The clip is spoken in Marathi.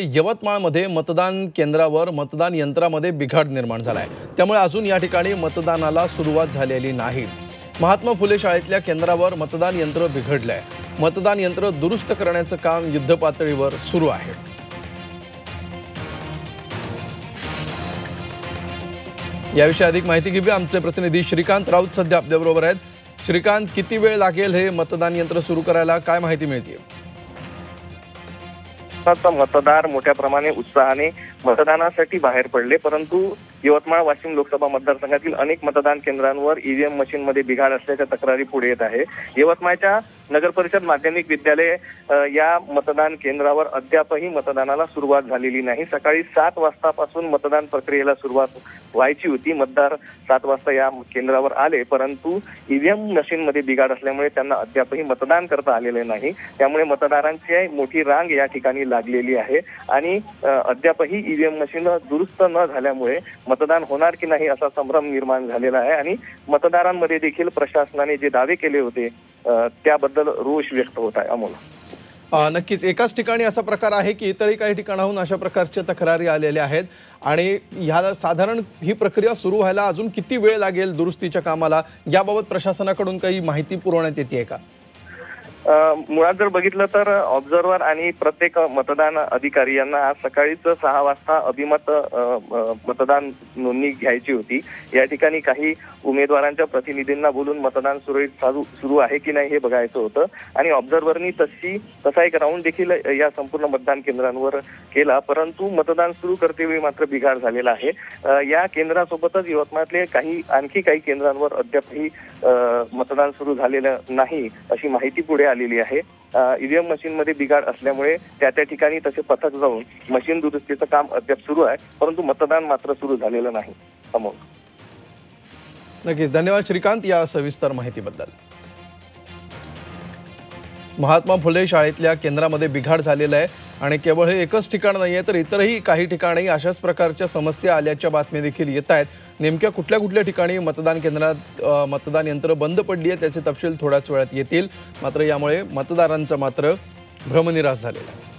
यवतमाळमध्ये मतदान केंद्रावर मतदान यंत्रामध्ये बिघाड निर्माण झाला आहे त्यामुळे अजून या ठिकाणी मतदानाला सुरुवात झालेली नाही. महात्मा फुले शाळेतल्या केंद्रावर मतदान यंत्र बिघडलं आहे मतदान यंत्र दुरुस्त करण्याचं काम युद्धपातळीवर सुरू आहे. याविषयी अधिक माहिती घेऊया. आमचे प्रतिनिधी श्रीकांत राऊत सध्या आपल्याबरोबर आहेत. श्रीकांत किती वेळ लागेल हे मतदान यंत्र सुरू करायला? काय माहिती मिळते यवतमाळचा मतदार मोठ्या प्रमाणे उत्साहाने मतदानासाठी बाहेर पडले परंतु यवतमाळ वाशिम लोकसभा मतदारसंघातील अनेक मतदान केंद्रांवर ईव्हीएम मशीनमध्ये बिघाड असल्याच्या तक्रारी पुढे येत आहे. यवतमाळच्या नगर परिषद माध्यमिक विद्यालय या मतदान केंद्रावर अद्यापही मतदानाला सुरुवात झालेली नाही. सकाळी सात वाजतापासून मतदान प्रक्रियेला सुरुवात व्हायची होती. मतदार सात वाजता या केंद्रावर आले परंतु ईव्हीएम मशीनमध्ये बिघाड असल्यामुळे त्यांना अद्यापही मतदान करता आलेले नाही. त्यामुळे मतदारांची मोठी रांग या ठिकाणी लागलेली आहे आणि अद्यापही ईव्हीएम मशीन दुरुस्त न झाल्यामुळे मतदान होणार की नाही असा संभ्रम निर्माण झालेला आहे. आणि मतदारांमध्ये देखील प्रशासनाने जे दावे केले होते त्याबद्दल त्याबद्दल रोष व्यक्त होत आहे अमोल. नक्कीच. एकाच ठिकाणी असा प्रकार आहे की इतरही काही ठिकाणाहून अशा प्रकारच्या तक्रारी आलेल्या आहेत आणि ह्याला साधारण ही प्रक्रिया सुरू व्हायला अजून किती वेळ लागेल दुरुस्तीच्या कामाला? याबाबत प्रशासनाकडून काही माहिती पुरवण्यात येते का? मुळात जर बघितलं तर ऑब्झर्व्हर आणि प्रत्येक मतदान अधिकारी यांना आज सकाळीच सहा वाजता अभिमत मतदान नोंदणी घ्यायची होती. या ठिकाणी काही उमेदवारांच्या प्रतिनिधींना बोलून मतदान सुरळीत चालू सुरू आहे की नाही हे बघायचं होतं. आणि ऑब्झर्व्हरनी तशी तसा एक राऊंड देखील या संपूर्ण मतदान केंद्रांवर केला. परंतु मतदान सुरू करतेवेळी मात्र बिघाड झालेला आहे. या केंद्रासोबतच यवतमाळातले काही आणखी काही केंद्रांवर अद्यापही मतदान सुरू झालेलं नाही अशी माहिती पुढे आलेली आहे. ईव्हीएम मशीन मध्ये बिघाड असल्यामुळे त्या त्या ठिकाणी तसे पथक जाऊन मशीन दुरुस्तीचं काम अद्याप सुरू आहे. परंतु मतदान मात्र सुरू झालेलं नाही. अमोल. नक्कीच. धन्यवाद श्रीकांत या सविस्तर माहितीबद्दल. महात्मा फुले शाळेतल्या केंद्रामध्ये बिघाड झालेला आहे. आणि केवळ हे एकच ठिकाण नाही आहे तर इतरही काही ठिकाणी अशाच प्रकारच्या समस्या आल्याच्या बातम्या देखील येत आहेत. नेमक्या कुठल्या कुठल्या ठिकाणी मतदान केंद्रात मतदान यंत्र बंद पडली आहे त्याचे तपशील थोड्याच वेळात येतील. मात्र यामुळे मतदारांचा मात्र भ्रमनिराश झालेला आहे.